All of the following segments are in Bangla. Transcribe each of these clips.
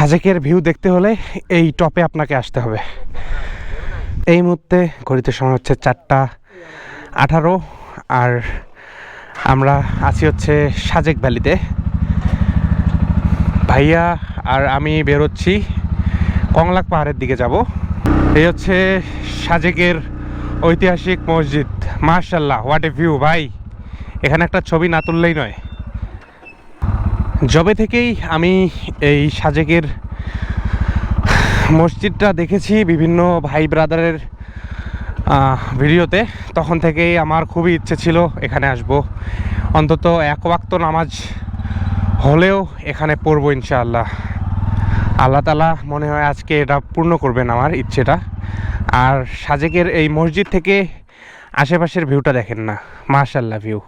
সাজেকের ভিউ দেখতে হলে এই টপে আপনাকে আসতে হবে। এই মুহূর্তে ঘড়িতে সময় হচ্ছে চারটা আঠারো, আর আমরা আছি হচ্ছে সাজেক ভ্যালিতে। ভাইয়া আর আমি বেরোচ্ছি কংলাক পাহাড়ের দিকে যাব। এই হচ্ছে সাজেকের ঐতিহাসিক মসজিদ। মার্শাল্লাহ হোয়াট এ ভিউ ভাই। এখানে একটা ছবি না তুললেই নয়। জবে থেকেই আমি এই সাজেকের মসজিদটা দেখেছি বিভিন্ন ভাই ব্রাদারের ভিডিওতে। তখন থেকেই আমার খুবই ইচ্ছে ছিল এখানে আসব। অন্তত এক ওয়াক্ত নামাজ হলেও এখানে পড়ব ইনশাআল্লাহ। আল্লাহ তালা মনে হয় আজকে এটা পূর্ণ করবেন আমার ইচ্ছেটা। আর সাজেকের এই মসজিদ থেকে আশেপাশের ভিউটা দেখেন না। মাশাল্লাহ ভিউ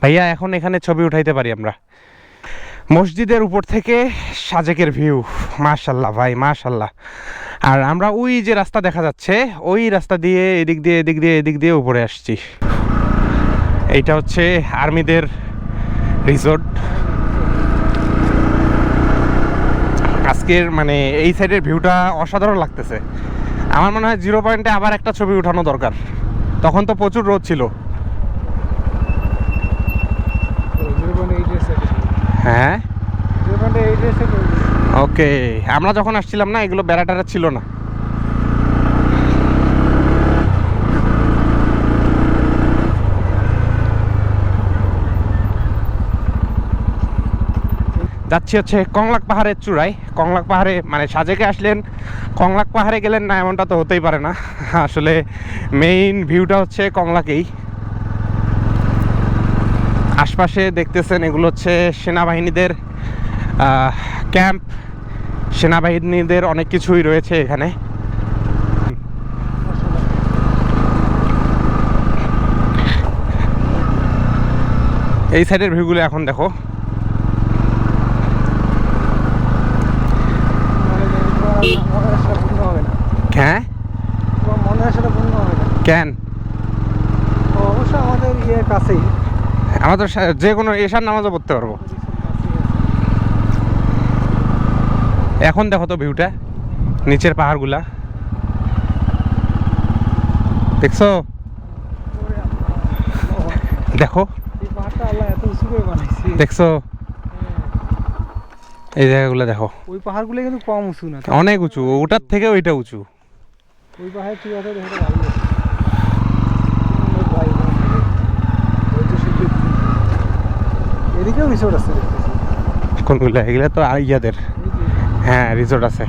ভাইয়া, এখন এখানে ছবি উঠাইতে পারি আমরা? মসজিদের উপর থেকে সাজেকের ভিউ মাশাল্লাহ ভাই, মাশাল্লাহ। আর আমরা ওই যে রাস্তা দেখা যাচ্ছে, ওই রাস্তা দিয়ে এদিক দিয়ে এদিক দিয়ে এদিক দিয়ে উপরে আসছি। এইটা হচ্ছে আর্মিদের রিসোর্ট। আজকের মানে এই সাইডের ভিউটা অসাধারণ লাগতেছে। আমার মনে হয় জিরো পয়েন্টে আবার একটা ছবি উঠানো দরকার। তখন তো প্রচুর রোদ ছিল জিরো পয়েন্ট এইট এর সেকেন্ড হ্যাঁ? ওকে আমরা যখন আসছিলাম না এগুলো বেড়া টেরা ছিল না। যাচ্ছি হচ্ছে কংলাক পাহাড়ের চূড়ায়। কংলাক পাহাড়ে মানে সাজেকে আসলেন। কংলাক পাহাড়ে গেলেন না এমনটা তো হতেই পারে না। আসলে মেইন ভিউটা হচ্ছে কংলাকেই। আশপাশে দেখতেছেন এগুলো হচ্ছে সেনাবাহিনীদের ক্যাম্প। সেনাবাহিনীদের অনেক কিছুই রয়েছে এখানে। এই সাইডের ভিউগুলো এখন দেখো। হয়? কেন? অবশ্য আমাদের ইয়ের কাছেই। আমাদের যে কোনো এশার নামাজও পড়তে পারব। এখন দেখো তো ভিউটা নিচের পাহাড়গুলা। দেখছ? দেখো। দেখছ? এই জায়গাগুলো দেখো। ওই পাহাড়গুলো কিন্তু কম উঁচু না। অনেক উঁচু ওটার থেকে ওইটা উঁচু। ওই পাহাড় বাড়ি আছে সুন্দর বাড়ি আছে। ওই তো শিল্পের দিক। এদিকেও রিসোর্ট আছে কোনগুলো? এগুলো তো ইয়াদের। হ্যাঁ রিসোর্ট আছে।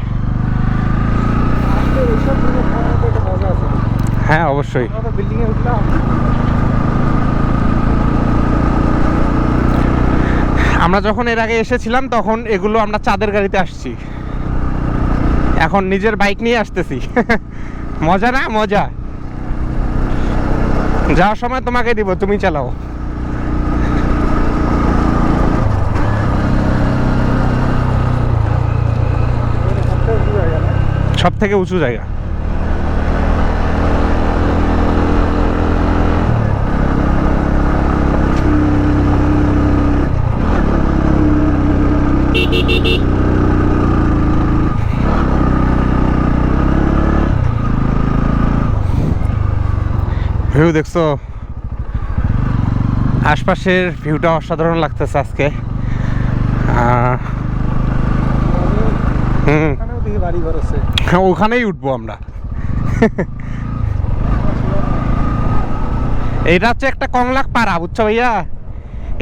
হ্যাঁ অবশ্যই। আমরা যখন এর আগে এসেছিলাম তখন এগুলো আমরা চাঁদের গাড়িতে আসছি। এখন নিজের বাইক নিয়ে আসতেছি। মজা না? মজা। যাওয়ার সময় তোমাকে দিব তুমি চালাও এখানে সবথেকে উঁচু জায়গা না? সব থেকে উঁচু জায়গা। ভিউ দেখছ? আশপাশের ভিউটা অসাধারণ লাগতেছে আজকে। হুম। বাড়ি ঘর আছে। হ্যাঁ ওখানেই উঠবো আমরা। এটা হচ্ছে একটা কংলাক পাড়া বুঝছ ভাইয়া?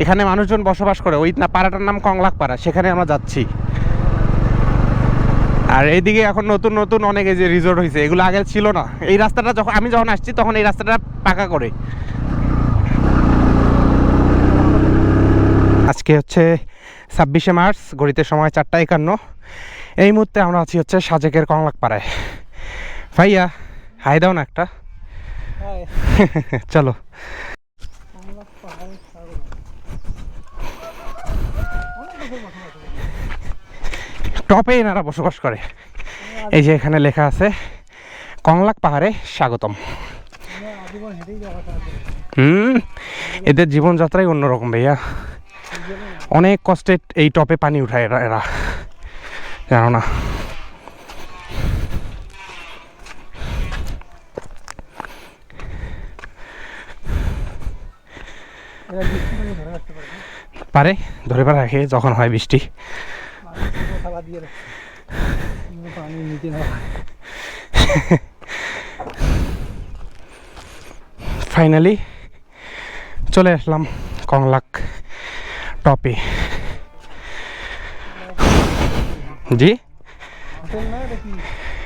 এখানে মানুষজন বসবাস করে। ওই না, পাড়াটার নাম কংলাক পাড়া সেখানে আমরা যাচ্ছি। আর এইদিকে এখন নতুন নতুন অনেক এই যে রিসোর্ট হয়েছে এগুলো আগে ছিল না। এই রাস্তাটা যখন, আমি যখন আসছি, তখন এই রাস্তাটা পাকা করে। আজকে হচ্ছে ছাব্বিশে মার্চ, ঘড়িতে সময় চারটা একান্ন। এই মুহূর্তে আমরা আছি হচ্ছে সাজেকের কংলাক পাড়ায় ভাইয়া হাই দাও না একটা। চলো। টপে এনারা বসবাস করে। এই যে এখানে লেখা আছে কংলাক পাহাড়ে স্বাগতম। হুম এদের জীবনযাত্রাই অন্যরকম ভাইয়া। অনেক কষ্টে এই টপে পানি উঠায় এরা। জানো না। পারে ধরে পারে রাখে যখন হয় বৃষ্টি। ফাইনালি চলে আসলাম কংলাক টপে। জি?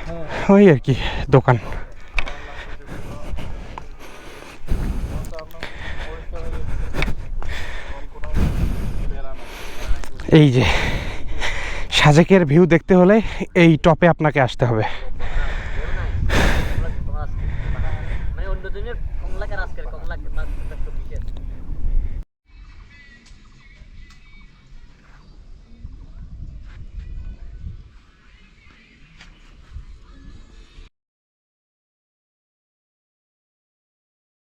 হ্যাঁ ওই আর কি দোকান। এই যে সাজেকের ভিউ দেখতে হলে এই টপে আপনাকে আসতে হবে। মানে অন্য দিনের